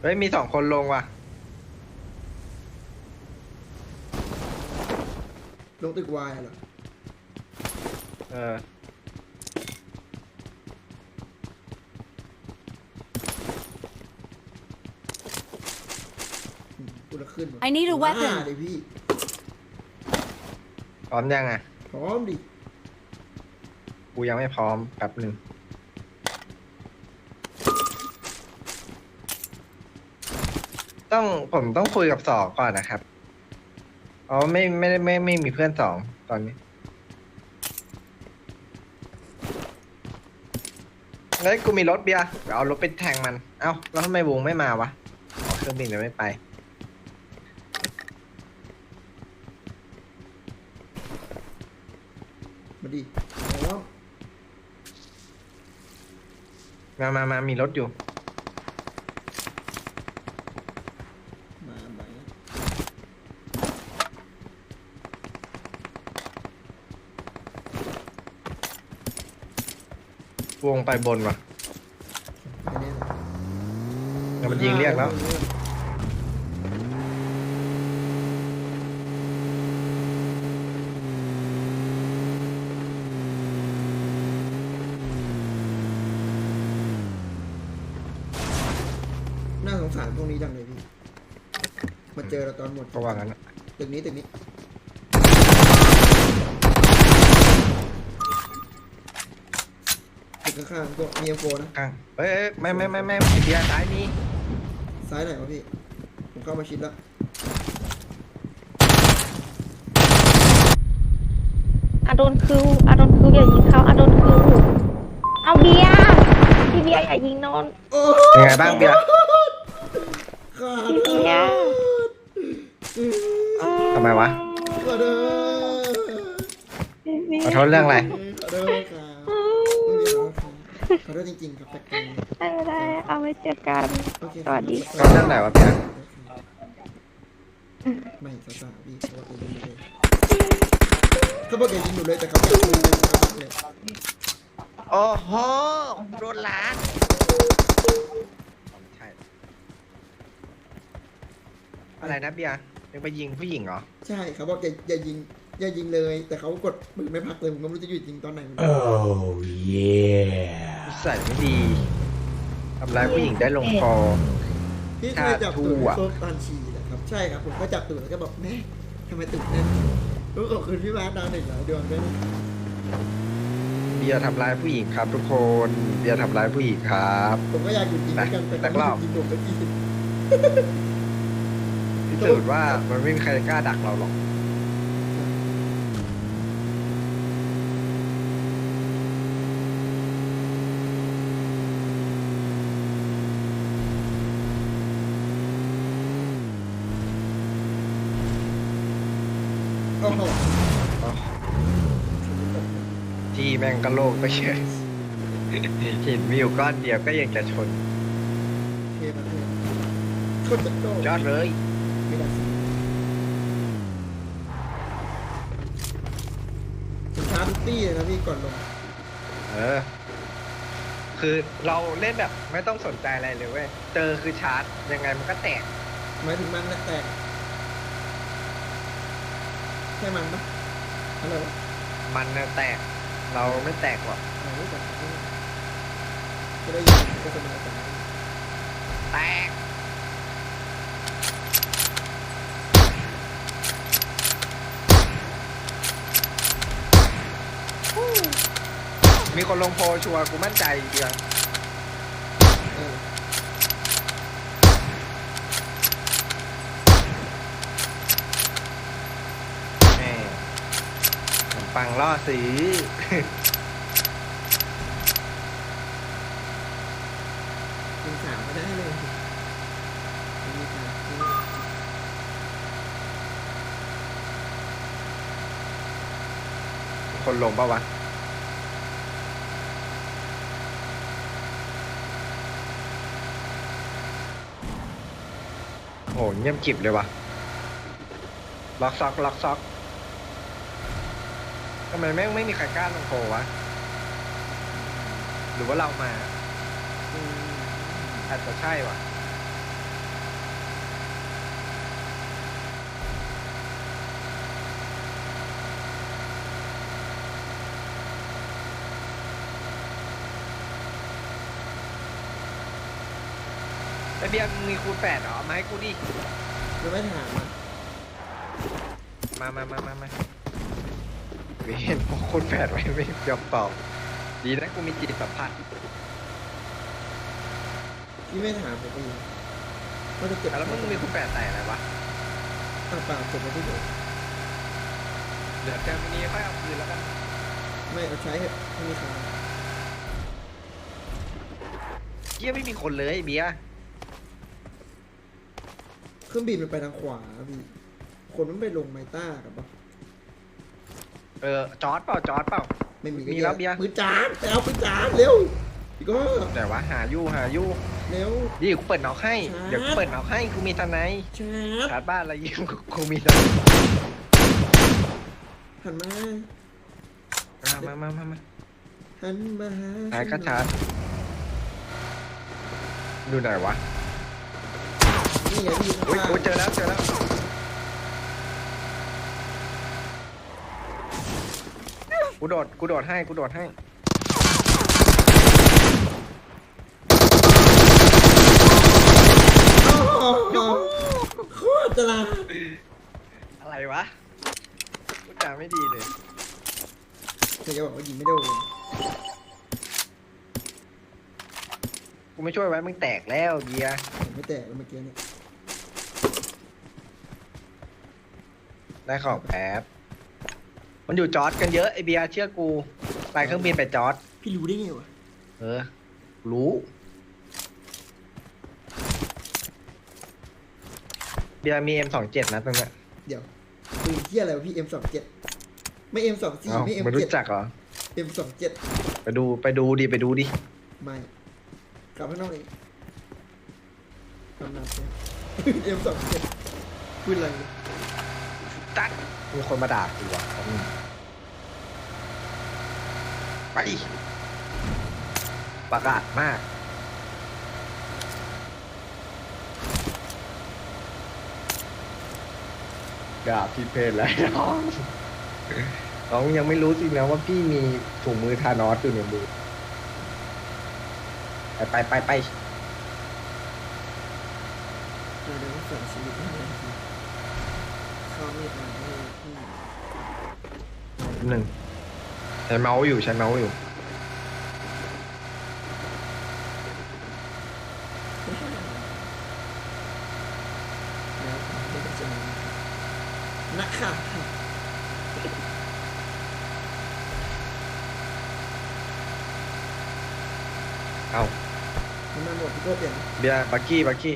เฮ้ยมีสองคนลงว่ะ ลงตึกวายเหรอเอออืมกูจะขึ้นวะ I need a ว้า weapon ดิพี่ พร้อมยังอะ พร้อมดิ กูยังไม่พร้อมแป๊บหนึ่ง ต้องผมต้องคุยกับสองก่อนนะครับ อ๋อไม่ไม่ได้ไม่ไม่มีเพื่อนสองตอนนี้เฮ้ยกูมีรถเบียร์เดี๋ยวเอารถไปแทงมัน เอ้าแล้วทำไมวงไม่มาวะอ๋อเครื่องบินยังไม่ไป มาดิพร้อมมามามามีรถอยู่ มามา ว งไปบนว่ะไม่แน่แล้วมันยิงเรียกแล้ว น่าสงสารพวกนี้จังเลยพี่ มาเจอเราตอนหมดก็ว่างั้นอะ ตึกนี้ตึกนี้ ตึก ข้างๆก็มีเอ็มโฟนะข้างเอ้ยเอ้ยไม่ไม่ไม่ไม่ไม่เบียร์ซ้ายมีซ้ายไหนวะพี่ผมเข้ามาชิดแล้วอาโดนคิวอาโดนคิวอย่ายิงเขาอาโดนคิวเอาเบียร์พี่เบียร์อย่ายิงนนโอ้เป็นไงบ้างเบียร์ขาดพี่เบียร์ ทำไมวะขอโทษเบียขอร์โทษเรื่องอะไรขอ ขอโทษจริงๆครับแปลกใจไม่เป็นไรเอาไว้เจอกันโอเคสวัสดีขอโทษเรื่องไหนวะเบียร์ไม่สตาร์พี่เขาบอกอย่ายิงหนูเลยเขาบอกอย่ายิงหนูเลยแต่เขาอยากยิงเลยนะครับเลยโอ้โหโดนล้านใช่อะไรนะเบียร์ ยังไปยิงผู้หญิงเหรอ ใช่เขาบอกอย่าอย่ายิงอย่ายิงเลย แต่เขากดมือไม่พักเลยผมก็ไม่รู้จะหยุดยิงตอนไหนเหมือนกัน Oh yeah. นิสัยไม่ดีทำร้ายผู้หญิงได้ลงคอ พี่เคยจับตูดชาทูอะโซฟตอนฉี่นะครับ ใช่ครับผมก็จับตูดแล้วก็บอกแม่ทำไมตูดแน่นรู้ขอบคุณพี่มาร์คดาวหนึ่งหลายดวงด้วยนะเบียร์ทำร้ายผู้หญิงครับทุกคน เบียร์ทำร้ายผู้หญิงครับ ผมก็อยากหยุดยิงเหมือนกันแต่แต่เขารไม่อบหยุดยิงผมสักทีพิ สูจน์ว่ามันไม่มีใครกล้าดักเราหรอก โอ้โหที่แม่งกะโลกไปเฉยเห็นมีอยู่ก้อนเดียวก็ยังจะชนเทมันเลยคนจะโตยอดเลยไม่ได้ สิผมท้าทุกตี้เลยนะพี่ก่อนลง เออ คือเราเล่นแบบไม่ต้องสนใจอะไรเลยเว้ย เจอคือชาร์จ ยังไงมันก็แตก หมายถึงมันแหละแตกใช่มันปะอะไรวะมันน่ะแตก เราไม่แตกหรอกอะไรวะแบบนี้จะได้ยินโฆษณาจากแตก มีคนลงโพลชัวร์กูมั่นใจเดียวเออแม่ขนมปังล่อซื้อยิงสาวไม่ได้เลยไม่มีทางที่คนลงปะวะ หเงียบกิบเลยวะล็อกซอกล็อกซอกทำไมแม่งไม่มีใครกล้าลงโพลวะ หรือว่าเรามาอืมอาจจะใช่วะ ไอเบียร์มึงมีคูณแปดเหรอเอามาให้กูดิมันไม่ถามอะมามามามามาเห็นพอคูณแปดไว้ไม่ยอมตอบดีนะกูมีจิตสัมผัสพี่ไม่ถามผมเองว่าจะเก็บแล้วมึงมีคูณแปดใส่อะไรวะอะเปล่าเก็บไว้ที่เดิมเดี๋ยวเจอวันนี้ค่อยเอาคืนแล้วกันไม่เอาใช้เถอะไม่มีค่าเยี่ยไม่มีคนเลยไอ้เบียร์ เครื่องบินมันไปทางขวาพี่คนมันไปลงไมต้ากับปะเออจอร์ดเปล่าจอร์ดเปล่า ไม่มีก็มีแย่แล้วเบียร์ ปืนจานไปเอาปืนจานเร็วพี่ก็แต่ว่าหาอยู่หาอยู่เร็ว ดีกูเปิดน็อกให้ ครับ เดี๋ยวกูเปิดน็อกให้กูมีทนายชาร์จชาร์จบ้านอะไรยิงกูกูมีทนายหันมามามามามาหันมาหาหายก็ชาร์จดูไหนวะ นี่ไงพี่อุ้ยข้างอุ้ยเจอแล้วเจอแล้วกูโดดกูโดดให้กูโดดให้โอ้โหโคตรจะลาดอะไรวะกูจาไม่ดีเลยเธอจะบอกว่ายิงไม่โดนกูไม่ช่วยไว้มึงแตกแล้วเบียร์ผมไม่แตกแล้วเมื่อกี้เนี่ย ได้ของแป๊บมันอยู่จอร์ดกันเยอะไอเบียร์เชื่อกูไปเครื่องบินไปจอร์ดพี่รู้ได้ไงวะเออ รู้ เบียร์มี M27 นะตรงเนี้ยเดี๋ยวปืนเที่ยอะไรวะพี่ M27 ไม่ M24 เอ้าไม่ ไม่รู้ M7 จักเหรอ M27 ไปดูไปดูดิไปดูดิ ไม่กลับข้างนอกเองกำนัดใช่ M27 พูดอะไรเนี่ย ตัดมีคนมาด่ากูอะแป๊บนึงไปประกาศมาก ด่าพี่เพศแล้วน้องน้องยังไม่รู้สินะว่าพี่มีถุงมือทานอสอยู่ในมือ ไปไปไปไปเราเดี๋ยวต้องเสียชีวิตให้เลย พี่เข้ามีดมาให้พี่หนึ่งใช้เมาส์อยู่ใช้เมาส์อยู่แล้วไม่ได้จะมานักข่าวเอามันมาหมดพี่ก็เปลี่ยน เบียร์บักกี้บักกี้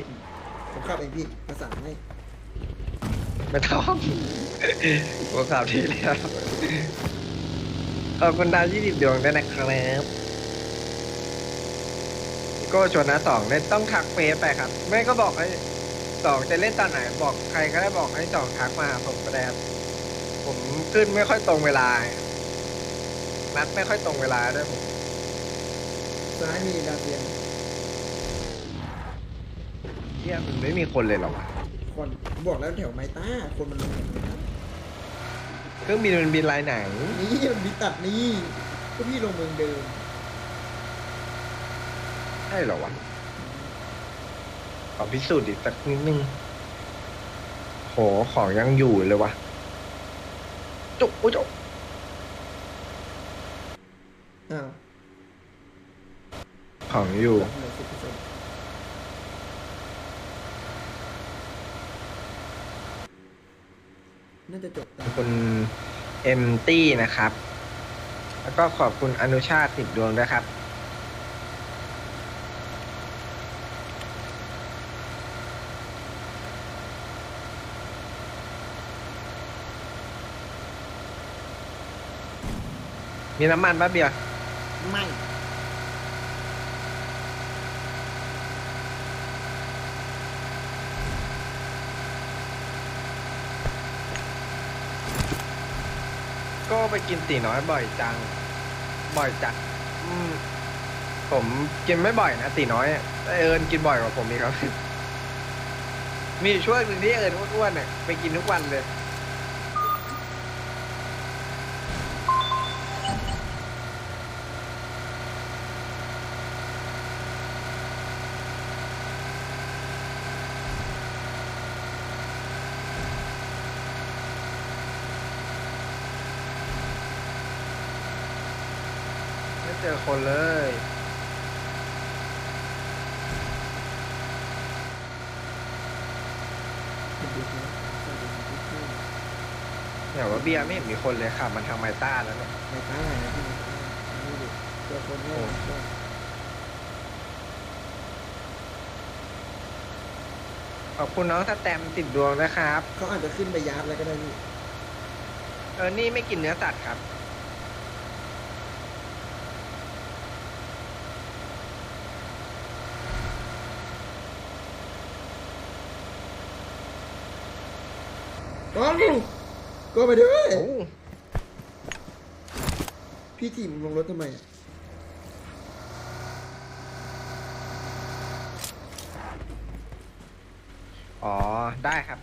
ผมขับเองพี่ประสานให้ ไม่ต้องหัวข่าวที่แล้วขอบคุณดาวยี่สิบดวงด้วยนะครับพี่โก็ชวนนะสองเล่นต้องทักเฟซไปครับ ไม่ก็บอกให้สองจะเล่นตอนไหน บอกใครก็ได้บอกให้สองทักมาหาผมก็ได้ครับผมขึ้นไม่ค่อยตรงเวลา นัดไม่ค่อยตรงเวลาด้วยผมซ้ายมีดาวเทียมเที่ยมันไม่มีคนเลยเหรอวะ คนบอกแล้วแถวไมต้าคนมันลงแถวไมต้าเครื่องบินมันบินลายไหน นี่มันมีตัดนี่ก็พี่ลงเมืองเดิมใช่เหรอวะขอพิสูจน์อีกสักนิดนึงโหของยังอยู่เลยวะจุกโอ้ยจุกอ้าวของอยู่เหลือสิบเปอร์เซ็นต์น่าจะจบ ข ตา อบ คุณเอมตี้นะครับ แล้วก็ขอบคุณอนุชาติสิบดวงด้วยครับมีน้ำมันปะเบียร์ไม่ ไปกินตีน้อยบ่อยจัง บ่อยจัดอืมผมกินไม่บ่อยนะตีน้อยอะแต่เอิญกินบ่อยกว่าผมอีกครับ มีช่วงหนึ่งที่เอิญอ้วนๆเนี่ยไปกินทุกวันเลย เจอคนเลยเนี่ยว่าเบียร์ไม่เห็นมีคนเลยค่ะมันทางไมต้าแล้วเนี่ยในตาอะไรนะพี่นี่ดิเจอคนเนี่ยก็ขอบคุณน้องสแตมติดดวงนะครับ เขาอาจจะขึ้นไปยัดแล้วก็ได้พี่ เออ นี่ไม่กินเนื้อสัตว์ครับ ก้อนก็ไปด้วยโอ้พี่ถีบลงรถทำไมอะอ๋อ ได้ครับ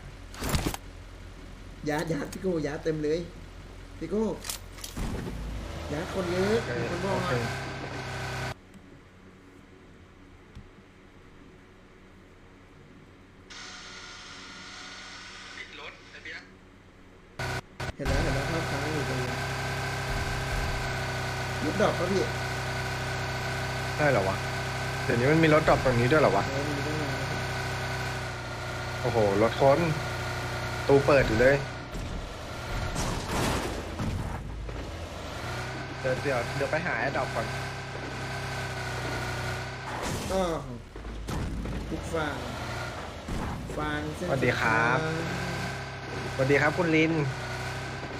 ยัดยัดพี่โก้ยัดเต็มเลยพี่โก้ยัดคนเยอะมีคนบอกโอเค อะเห็นแล้วเห็นแล้วภาพค้างอยู่ตรงนี้ ยุบดอกครับพี่ได้เหรอวะ เดี๋ยวนี้มันมีรถดรอปตรงนี้ด้วยเหรอวะ เออมีตั้งนานแล้วครับโอ้โห รถค้น ตูเปิดอยู่เลย เดี๋ยวเดี๋ยวเดี๋ยวไปหาแอดดอปก่อนอ้อทุกฟางฟางเส้นสวัสดีครับทางสวัสดีครับคุณลิน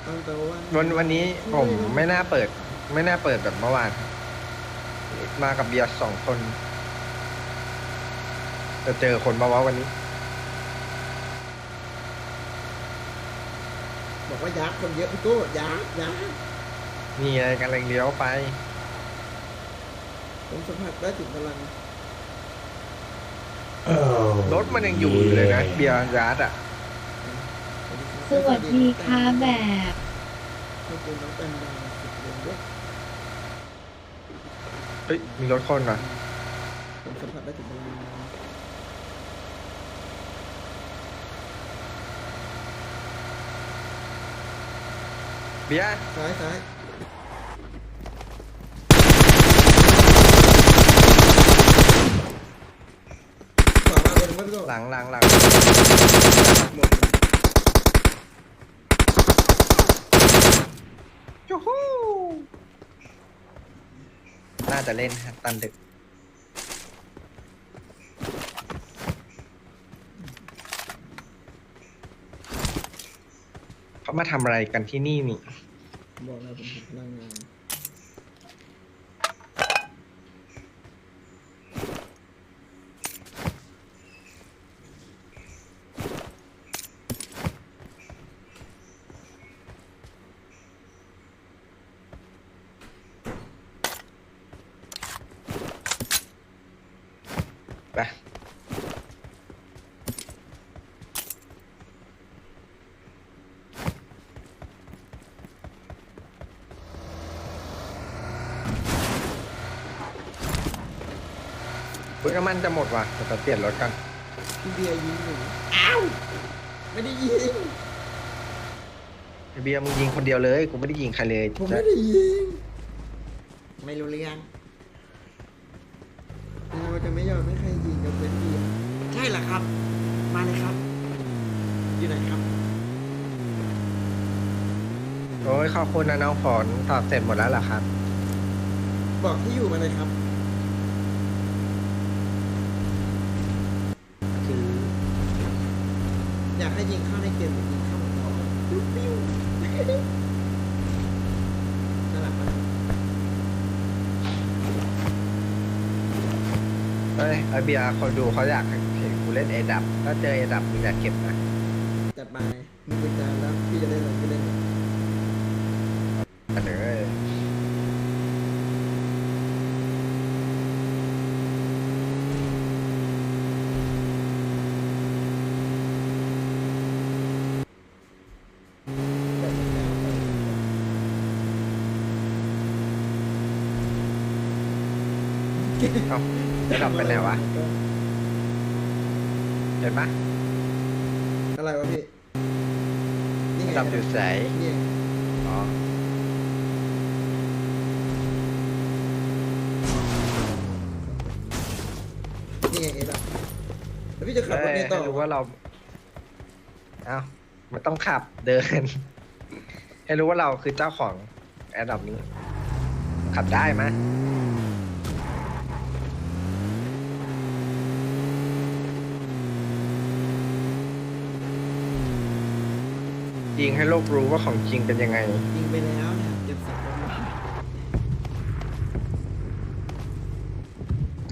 ตั้งแต่วันวันวันนี้ผมไม่น่าเปิด ไม่น่าเปิดแบบเมื่อวาน มากับเบียร์สองคนจะเจอคนมาวะวันนี้ บอกว่ายักษ์คนเยอะพี่โก้ยักษ์ยักษ์นี่ไงกำลังเลี้ยวไป ผมสัมผัสได้ถึงพลัง Oh, รถมันยังอยู่อยู่เลยนะเบียร์ยาร์ดอะ สวัสดีค่ะแบบขอบคุณน้องแตงดาวสุดเด่นด้วยเฮ้ย มีรถคนเหรอผมสัมผัสได้ถึงพลังเบียร์ซ้ายซ้ายขวามาคนหนึ่งพี่โก้หลังหลังหลัง หมด จูฮู้ น่าจะเล่นตันดึก เขามาทำอะไรกันที่นี่นี่ บอกแล้วผมเห็นพลังงาน ยน้ำมันจะหมดว่ะเดี๋ยวจะเปลี่ยนรถกันพี่เบียร์ยิงหนูอ้าวไม่ได้ยิงไอ้เบียร์มึงยิงคนเดียวเลยกูไม่ได้ยิงใครเลยผมไม่ได้ยิง ไม่รู้เรื่องเราจะไม่ยอมให้ใครยิงกับเพื่อนเบียร์ใช่เหรอครับ มาเลยครับ อยู่ไหนครับ โอ้ยขอบคุณนะน้องฝนตอบเสร็จหมดแล้วเหรอครับ บอกที่อยู่มาเลยครับ ยิงเข้าในเกมหรือยิงเข้าของเราปิ้วปิ้วน่ารักมากเฮ้ยไอเบียร์คนดูเขาอยากเห็นกูเล่นเอดับถ้าเจอเอดับมึงอยากเก็บนะจัดไปมีบริการแล้วพี่จะเล่นอะไรก็เล่น เดี๋ยว เอ้าจะดับไปไหนวะ เห็นปะอะไรวะพี่ นี่ดับอยู่ใสนนี่ไงไเอ็ดอะแล้วพี่จะขับรถนี้ต่อให้รู้ว่าเรา เอ้ามันต้องขับเดิน ให้รู้ว่าเราคือเจ้าของแอดดับนี้ ขับได้ไหม ยิงให้โลกรู้ว่าของจริงเป็นยังไง ยิงไปแล้วเนี่ยเก็บสับรถไว้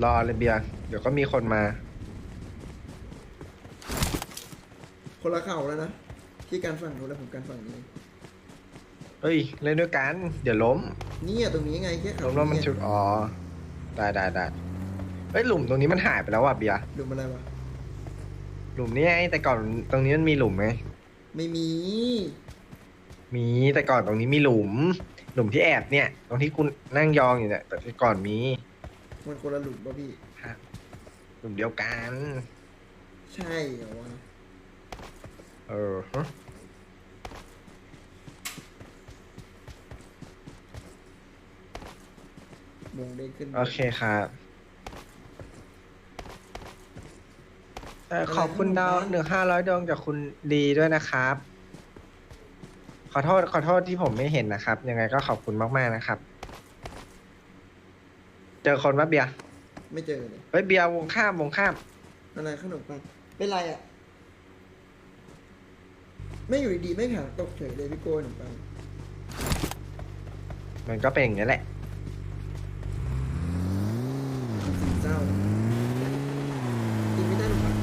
รอเลยเบียร์เดี๋ยวก็มีคนมา คนละเข่าแล้วนะ ที่การฝั่งนู้นแล้วผมการฝั่งนี้ เฮ้ย เล่นด้วยกัน เดี๋ยวล้ม เนี่ยตรงนี้ไงแค่เข่าล้มแล้วมันเยชุด อ๋อ ได้ได้ได้เฮ้ยหลุมตรงนี้มันหายไปแล้วว่ะเบียร์ดูอะไรวะ หลุมนี้ไงแต่ก่อนตรงนี้มันมีหลุมไหม ไม่มี มีแต่ก่อนตรงนี้มีหลุม หลุมที่แอบเนี่ย ตรงที่คุณนั่งยองอยู่เนี่ยแต่ที่ก่อนมีมันคนละหลุมป่ะพี่ หลุมเดียวกัน ใช่เหรอวะเออฮะมงเด้งขึ้นโอเคครับ เออขอบคุณดาวหนึ่งห้าร้อยดวงจากคุณดีด้วยนะครับ ขอโทษขอโทษที่ผมไม่เห็นนะครับ ยังไงก็ขอบคุณมากๆนะครับ เจอคนว่าเบียร์ไม่เจอเลยเฮ้ยเบียร์วงข้ามวงข้ามอะไรขนมปังเป็นไรอะ ไม่อยู่ดีๆไม่หาตกเฉยเลยพี่โก้ขนมปังมันก็เป็นอย่างนี้แหละ สีเศร้ากินไม่ได้หรอกปัง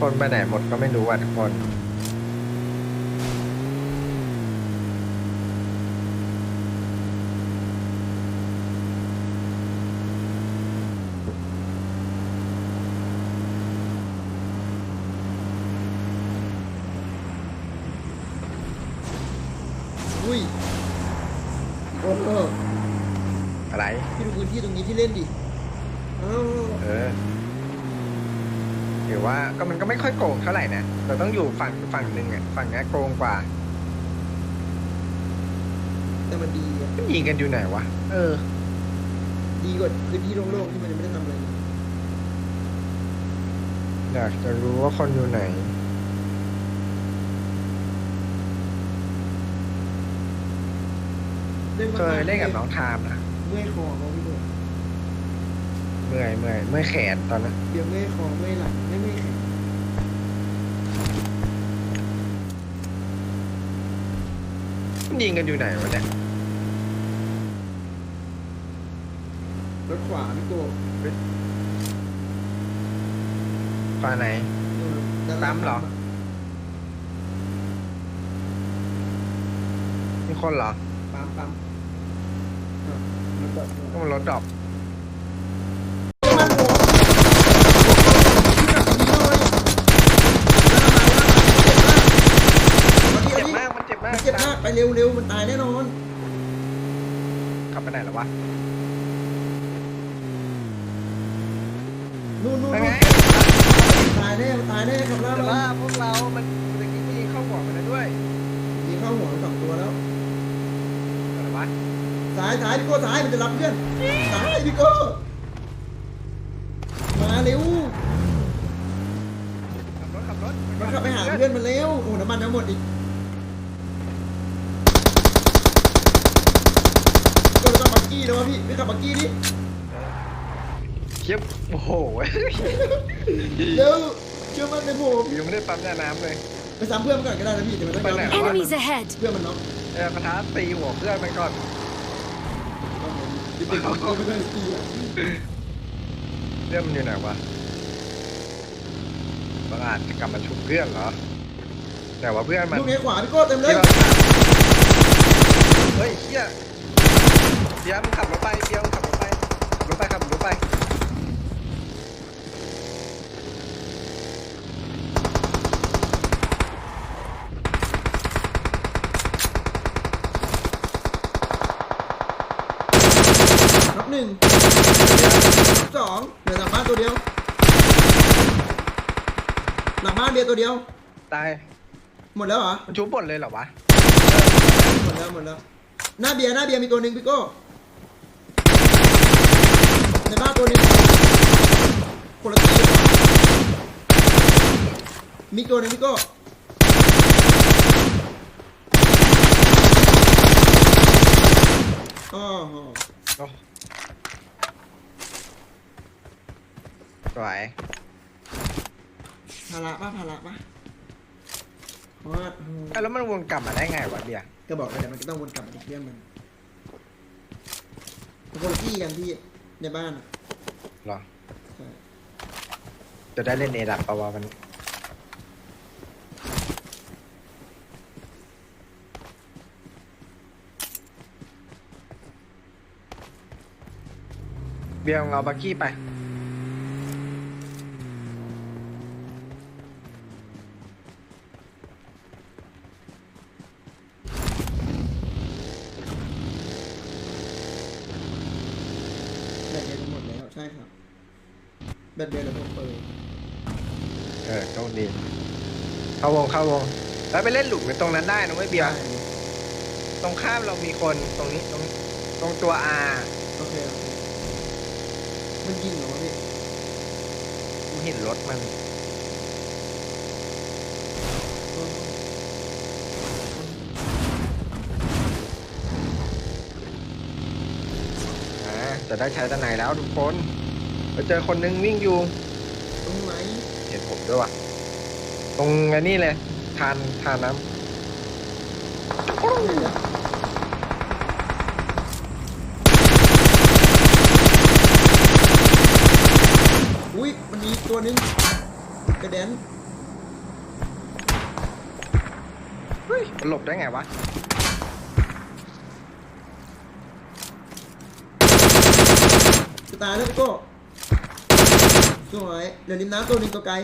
คนไปไหนหมดก็ไม่รู้ว่ะทุกคน อุ้ยโอ้โห อะไร พี่ดูพื้นที่ตรงนี้ที่เล่นดิอ้าว เออถือว่าก็มันก็ไม่ค่อยโกงเท่าไหร่นะเราต้องอยู่ฝั่ง ฝั่งหนึ่งอะฝั่งนี้โกงกว่า แต่มันดีอะมันยิงกันอยู่ไหนวะ เออ ดีกว่าพื้นที่โล่งๆที่มันยังไม่ได้ทำอะไรเลยอยากจะรู้ว่าคนอยู่ไหนเคยเล่นกับน้องทามนะ เมื่อยคอเขาพี่โก้เมื่อยเมื่อยเมื่อยแขนตอนนั้น เดี๋ยวเมื่อยคอเมื่อยหลังไม่เมื่อยแขน มันยิงกันอยู่ไหนวะเนี่ยรถขวาพี่โก้ฝั่งไหนนู่นด้านปั๊มเหรอ มีคนเหรอปั๊มปั๊มอะมันแบบก็มันรถดรอป มันหัวพี่กลับนี้เลย มันเจ็บมาก มันเจ็บมาก มัน เจ็บมากไปเร็วเร็วมันตายแน่นอนขับไปไหนแล้ววะนู่นนู่นยังไงตายแน่ตายแน่ขับล่าแต่มัว่านพวกเรา มันตะกี้ก็ยิงเข้าหัวมันแล้วด้วยยิงเข้าหัวสองตัวแล้วอะไรวะสายสายพี่โก้สายมันจะรับเพื่อนสายพี่โก้มาเร็วขับรถขับรถมันขับไปหาเพื่อนมันเร็วโอ้น้ำมันน้ำหมดอีก ก็เลยต้องบักกี้แล้วะพี่ไม่ขับบักกี้ดิเทียบโอ้โหเร็วเชื่อมั่นในผมยังไม่ได้ปั๊มยาน้ำเลยไปซ้ำเพื่อนมันก่อนก็ได้นะพี่เดี๋ยวมันต้องไปไหนยอม Enemies ahead! เพื่อนมันเน็อกเออกระทะตีหัวเพื่อนมันก่อนเด็กๆมันไม่ได้ตีอะเพื่อนมันอยู่ไหนวะบางอาจจะกลับมาชุบเพื่อนเหรอ แต่ว่าเพื่อนมันลูกนี้ขวาพี่โก้เต็มเลยเราเฮ้ยเฮีย เดี๋ยวมึงขับรถไปเดี๋ยวขับรถไปขับรถไปขับรถไปรอบหนึ่งน็อบสองเดี๋ยวหลังบ้านตัวเดียว หลังบ้านเบียร์ตัวเดียว ตายหมดแล้วเหรอ มันชุบหมดเลยเหรอวะ หมดแล้วหมดแล้ว หน้าเบียร์หน้าเบียร์มีตัวหนึ่งพี่โก้ ในบ้านตัวหนึ่งคนละที่เหรอมีตัวหนึ่งพี่โก้อ๋อโอ้สวยภาระป่ะภาระป่ะเพราะว่าอืมเอ้ยแล้วมันวนกลับมาได้ไงวะเบียร์ก็บอกแล้วเดี๋ยวมันก็ต้องวนกลับมาอีกเรื่องมันมันคนละที่กันพี่ ในบ้านอะเหรอ ใช่จะได้เล่นเอดับปะวะมัน เบียร์มึงเอาบักกี้ไป แบตเดียวจะหมดแล้วใช่ครับแบตเดียวเดี๋ยวผมเปิดเออโชคดี เข้าวงเข้าวง แล้วไปเล่นหลุมในตรงนั้นได้นะเว้ยเบียร์ตรงข้ามเรามีคนตรงนี้ตรงตรงตัวอาโอเคโอเคมันยิงเหรอวะพี่กูเห็นรถมันเอออ่าจะได้ใช้ตะไหนแล้วทุกคนไป เจอคนนึงวิ่งอยู่ ตรงไหนเห็นผมด้วยว่ะตรงอันนี้เลยทานทานน้เห็นแล้วอุ้ยมันมีตัวนึงกระเด็นำเฮ้ยมันหลบได้ไงวะจะตายแล้วพี่โก้ สวยเดี๋ยวริมน้ำตัวหนึ่งตัวไกล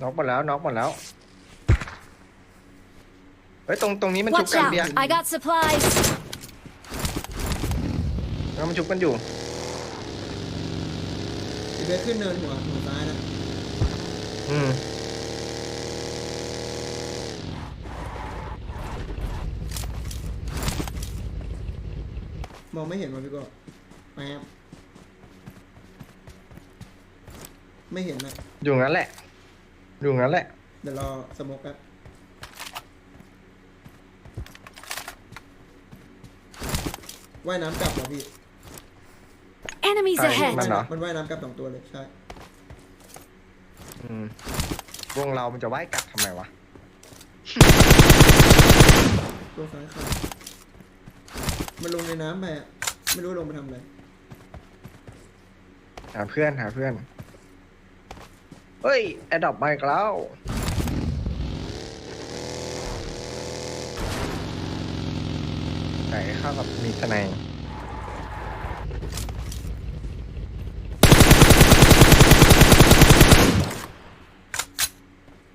น็อกหมดแล้วน็อกหมดแล้ว เฮ้ยตรงตรงนี้มันชุบ Watch กัน out! เบียร์ I got supplies! แล้วมันชุบกันอยู่ อีเบสขึ้นเนินหัวหัวซ้ายนะอืมมองไม่เห็นว่ะพี่โก้แป๊บ ไม่เห็นนะอยู่งั้นแหละ อยู่งั้นแหละ เดี๋ยวรอสโมกแป๊บว่ายน้ำกลับเหรอพี่ Enemies Sorry, ahead! มันเหรอ มันว่ายน้ำกลับสองตัวเลยใช่ อืมวงเรา มันจะว่ายกลับทำไมวะ ตัวซ้ายขาดมันลงในน้ำไปอะไม่รู้ลงไปทำอะไร หาเพื่อน หาเพื่อน เฮ้ยแอดดอปมาอีกแล้วไหนเข้ากับมีทนาย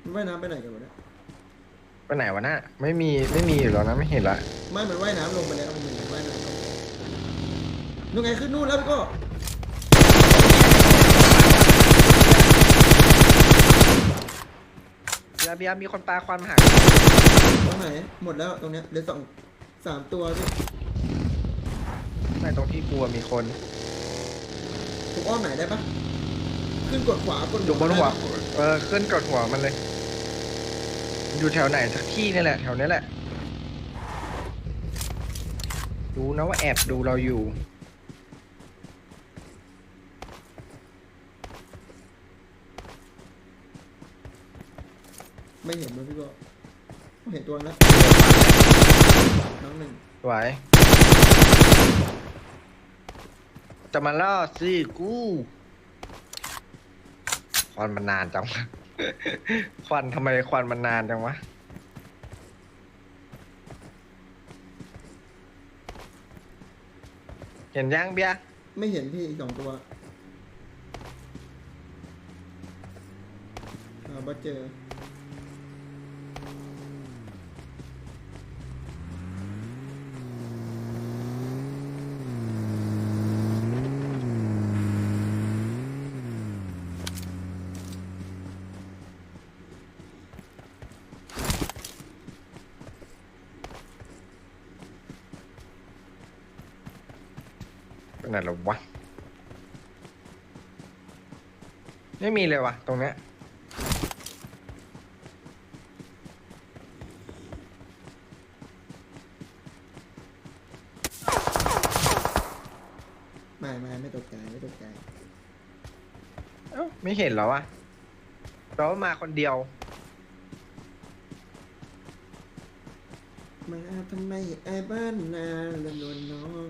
มันว่ายน้ำไปไหนกันวะเนี่ยไปไหนวะน่ะไม่มีไม่มีอยู่แล้วนะไม่เห็นละไม่มันว่ายน้ำลงไปแล้วมันเห็นมันว่ายน้ำลงไปนู่นไงขึ้นนู่นแล้วพี่โก็ บียร์เบียร์มีคนปลาควันมาหาตรงไหน หมดแล้วตรงเนี้ยเหลือสองสามตัวพี่ในตรงที่กลัวมีคนผมอ้อมไหนได้ปะขึ้นกดขวากดอยู่บนหัวได้ปะเออขึ้นกดหัวมันเลย อยู่แถวไหนสักที่นี่แหละแถวนี้แหละ รู้นะว่าแอบดูเราอยู่ ไม่เห็นเลยพี่โก็เห็นตัวแล้วน้องหนึ่งไหวจะมาล่อสิกูควันมันนานจังวะ ควันทำไมควันมันนานจังวะ เห็นยังเบียร์ไม่เห็นพี่อีกสองตัวหาบ่เจอ เป็น ไหนหรอวะ ไม่มีเลยวะตรงเนี้ย ไม่ไม่ไม่ตกใจไม่ตกใจเอ้าไม่เห็นเหรอวะแปลว่ามาคนเดียว มาทำไมไอ้บ้านนาละนวลน้อง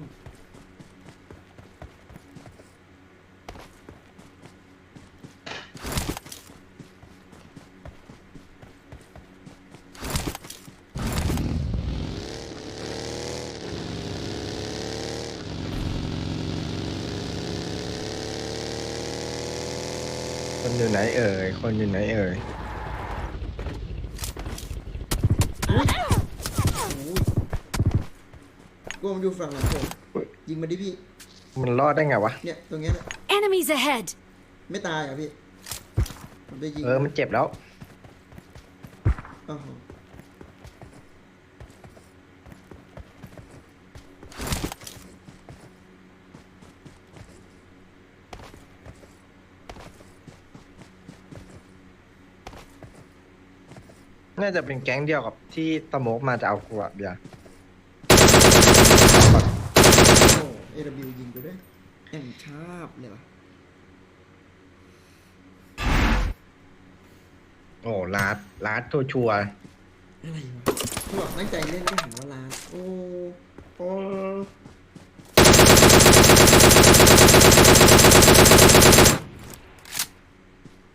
ไหนเอ่ย คนอยู่ไหนเอ่ยโอ้ยกลัวมันอยู่ฝั่งหลังผมยิงมาดิพี่ มันรอดได้ไงวะ เนี่ยตรงเนี้ยแหละ Enemies ahead! ไม่ตายเหรอะพี่ ผมได้ยิงเออ มันเจ็บแล้ว โอ้โห น่าจะเป็นแก๊งเดียวกับที่ตะโมกมาจะเอากูอะเบียร์โอ้เอวยิงไปด้วยแองชาบเลยวะโอ้ลาดลาดตัวชัวร์อะไรวะคือแบบตั้งใจเล่นก็หาว่าลาดโอ้โอ้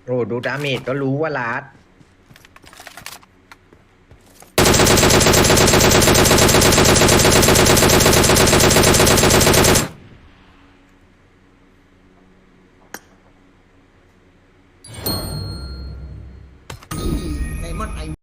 โอ้ดูดาเมจก็รู้ว่าลาด